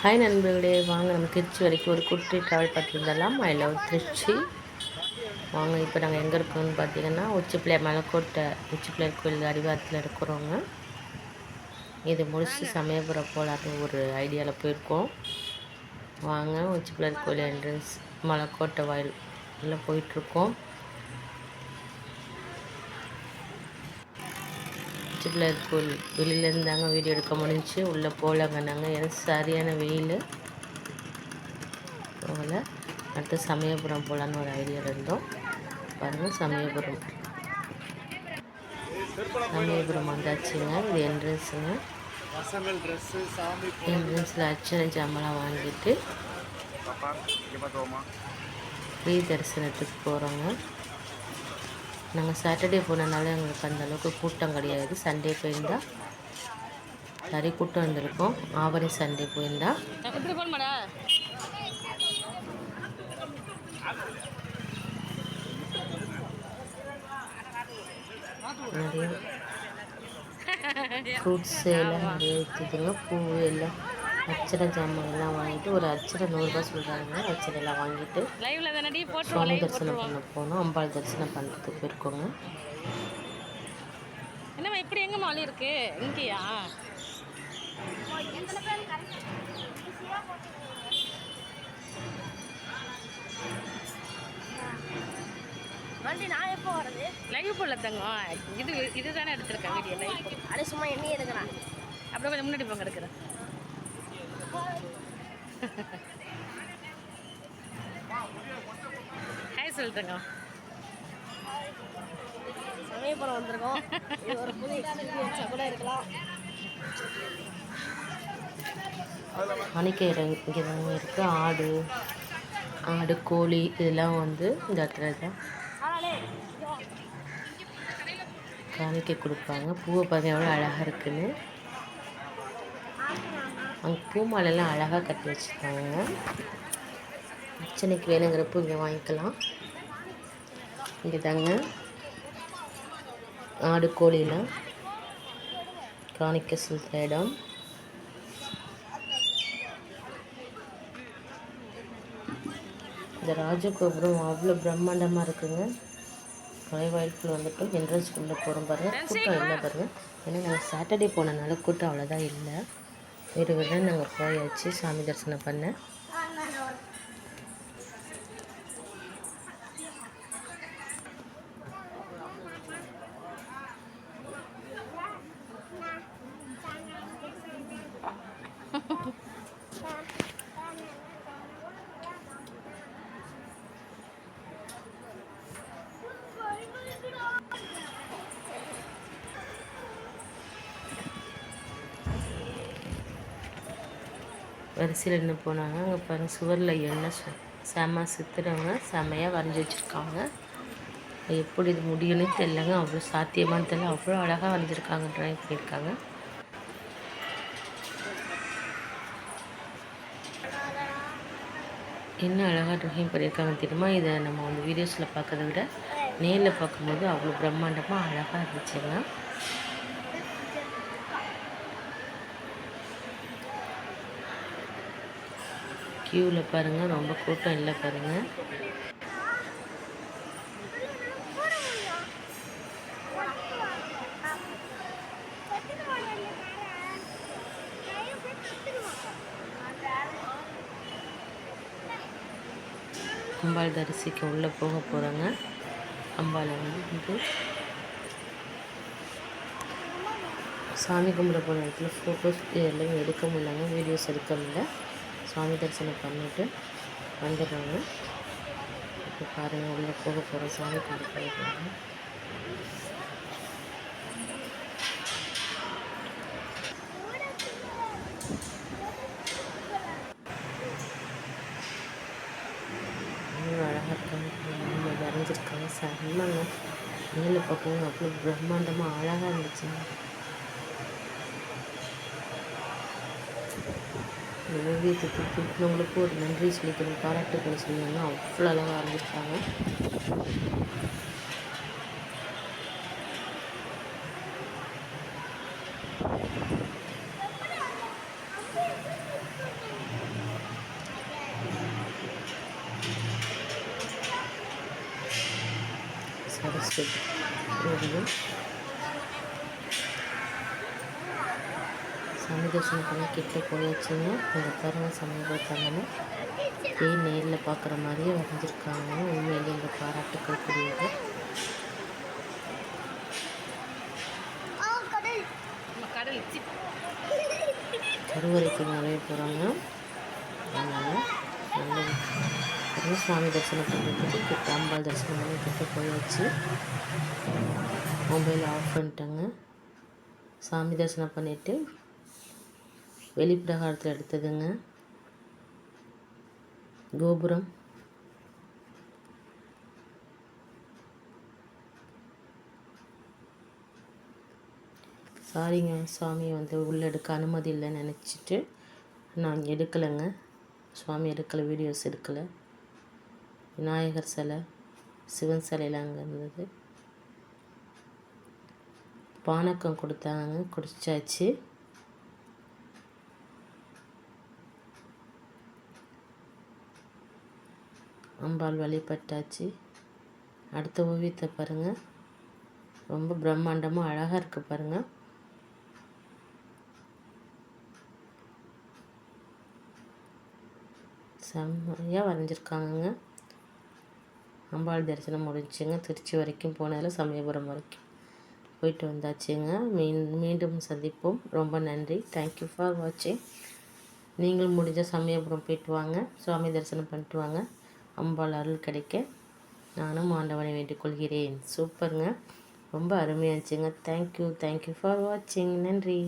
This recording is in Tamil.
ஹாய் நண்பர்களே. வாங்க நம்ம திருச்சி வரைக்கும் ஒரு குட்டி ட்ராவல் பார்த்துருந்தலாம் ஐ லவ் திருச்சி. வாங்க இப்போ நாங்கள் எங்கே இருக்கோம்னு பார்த்தீங்கன்னா உச்சிப்பிள்ளையார் மலைக்கோட்டை உச்சிப்பிள்ளையார் கோயில் அடிவாரத்தில் இருக்கிறோங்க இது முடிச்சு சமயபுரம் போகலான்னு ஒரு ஐடியாவில் போயிருக்கோம். வாங்க உச்சிப்பிள்ளையார் கோயில் என்ட்ரன்ஸ் மலைக்கோட்டை வாயில் எல்லாம் போயிட்டுருக்கோம் உச்சிப்பிள்ளையார் கோயில் வெளியிலேருந்து தாங்க வீடியோ எடுக்க முடிஞ்சுச்சு. உள்ளே போகலாங்க நாங்கள் ஏன்னா சரியான வெயில். போகல. அடுத்து சமயபுரம் போகலான்னு ஒரு ஐடியா இருந்தோம். பாருங்கள் சமயபுரம். சமயபுரம் வந்தாச்சுங்க. இது என்ட்ரன்ஸுங்க என்ட்ரன்ஸில் அர்ச்சனை ஜாமெல்லாம் வாங்கிட்டு ஃப்ரீ தரிசனத்துக்கு போகிறோங்க நாங்கள் சாட்டர்டே போனனால எங்களுக்கு அந்த அளவுக்கு கூட்டம் கிடையாது. சண்டே போயிருந்தா நிறைய கூட்டம் வந்திருக்கோம் ஆவணி சண்டே போயிருந்தா. நிறைய ஃப்ரூட்ஸ் எல்லாம் நிறைய விற்றுதுங்க பூ எல்லாம் அர்ச்சனை ஜாமான் எல்லாம் வாங்கிட்டு ஒரு அர்ச்சனை நூறுரூபா சொல்கிறாங்க அர்ச்சனை எல்லாம் வாங்கிட்டு சுவாமி லைவ் தரிசனம் பண்ண போனோம். அம்பாள் தரிசனம் பண்ணுறதுக்கு போயிருக்கோங்க என்னம்மா இப்படி எங்க மாலி இருக்கு இங்கேயா? வண்டி நான் எப்போ வர்றது? லைவ் போடல தங்கம். இது இதுதானே எடுத்திருக்கேன் வீடியோ லைவ் அட சும்மா எண்ணி எடுக்கிறேன் அப்படியே கொஞ்சம் முன்னாடி போங்க எடுக்கிறேன். ஹாய் சொல்லு தங்கம் சமயபுரம் வந்திருக்கோம் ஒரு புது எக்ஸ்பீரியன்ஸாக கூட இருக்கலாம். அணிக்கை இங்கே தாங்க இருக்குது ஆடு ஆடு கோழி இதெல்லாம் வந்து இந்த இடத்துல தான் காணிக்கை கொடுப்பாங்க. பூவை எவ்வளோ அழகாக இருக்குன்னு. அங்கே பூமாலெல்லாம் அழகாக கட்டி வச்சுருக்காங்க. அர்ச்சனைக்கு வேணுங்கிற இங்கே வாங்கிக்கலாம். இங்கே தாங்க ஆடு கோழிலாம் காணிக்க செலுத்துகிற இடம். இந்த ராஜகோபுரம் அவ்வளோ பிரம்மாண்டமாக இருக்குங்க. நுழைவாயிலுக்குள்ள வந்துட்டு என்ட்ரன்ஸ்குள்ளே போகிறோம் பாருங்கள் கூட்டம் இல்லை பாருங்கள் ஏன்னா நாங்கள் சாட்டர்டே போனனால கூட்டம் அவ்வளோதான் இல்லை. வேறு நாங்கள் போயாச்சு சாமி தரிசனம் பண்ண வரிசையில் நின்று போனாங்க. அங்கே பாருங்கள் சுவரில் என்ன சு செம சித்திரவங்க செமையாக வரைஞ்சி வச்சுருக்காங்க. எப்படி இது முடியும்னு தெரியலங்க. அவ்வளோ சாத்தியமானு தெரியல. அவ்வளோ அழகாக வரைஞ்சிருக்காங்க ட்ராயிங் பண்ணியிருக்காங்க. என்ன அழகாக ட்ராயிங் பண்ணியிருக்காங்க தெரியுமா? இதை நம்ம வந்து வீடியோஸில் பார்க்கறத விட நேரில் பார்க்கும்போது அவ்வளோ பிரம்மாண்டமாக அழகாக இருந்துச்சுங்க. க்யூவில் பாருங்கள் ரொம்ப கூட்டம் இல்லை பாருங்கள் அம்பாள் தரிசிக்க உள்ளே போக போகிறாங்க அம்பாளை வந்து இது சாமி கும்பிட போன இடத்துல ஃபோட்டோஸ் எல்லாம் எடுக்க முடியலங்க வீடியோஸ் எடுக்க முடியல. சுவாமி தரிசனம் பண்ணிட்டு வந்துடுறாங்க. இப்போ பாருங்கள் உள்ளே போக போகிறோம் சாமி கும்பிட போக அவ்வளோ அழகாக வரைஞ்சிருக்காங்க. செம்மங்க. மேலே பார்க்கவும் அவ்வளோ பிரம்மாண்டமாக அழகாக இருந்துச்சுங்க. அந்த ஓவியத்தை தூக்கினவங்களுக்கு ஒரு நன்றி சொல்லிக்கணும் பாராட்டுக்கள் சொல்லணும்னு அவ்வளோ அழகாக ஆரம்பித்தாங்க சரஸ்வதி. ஓடுது சாமி பண்ணி கிட்ட போயாச்சுங்க. அந்த பாருங்கள் சமீபத்தாங்கன்னு அப்படியே நேரில் பார்க்குற மாதிரியே வரைஞ்சிருக்காங்க உண்மையிலே இந்த பாராட்டுக்கள் கூடியது கருவறைக்கு நிறைய போகிறாங்க அதனால் நல்ல சுவாமி தரிசனம் பண்ணுறதுக்கு கிட்ட அம்பாள் தரிசனம் பண்ணி கிட்ட போயாச்சு. மொபைல் ஆஃப் பண்ணிட்டேங்க. சாமி தரிசனம் பண்ணிவிட்டு வெளிப்பிரகாரத்தில் எடுத்ததுங்க. கோபுரம். சாரிங்க சுவாமி வந்து உள்ளே எடுக்க அனுமதி இல்லைன்னு நினச்சிட்டு நான் எடுக்கலைங்க. சுவாமி எடுக்கலை வீடியோஸ் எடுக்கலை. விநாயகர் சிலை சிவன் சிலையில் அங்கே இருந்தது பானக்கம் கொடுத்தாங்க குடிச்சாச்சு. அம்பாள் வழிபட்டாச்சு. அடுத்த ஓவியத்தை பாருங்கள் ரொம்ப பிரம்மாண்டமாக அழகாக இருக்குது பாருங்கள் செம்மையாக வரைஞ்சிருக்காங்கங்க. அம்பாள் தரிசனம் முடிஞ்சுங்க திருச்சி வரைக்கும் போனதில் சமயபுரம் வரைக்கும் போயிட்டு வந்தாச்சுங்க. மீன் மீண்டும் சந்திப்போம். ரொம்ப நன்றி. தேங்க்யூ ஃபார் வாட்சிங் நீங்களும் முடிஞ்ச சமயபுரம் போயிட்டு வாங்க. சுவாமி தரிசனம் பண்ணிட்டு வாங்க. அம்பாள் அருள் கிடைக்க நானும் ஆண்டவனை வேண்டிக் கொள்கிறேன். சூப்பருங்க. ரொம்ப அருமையாச்சுங்க. தேங்க்யூ தேங்க்யூ ஃபார் வாட்சிங் நன்றி.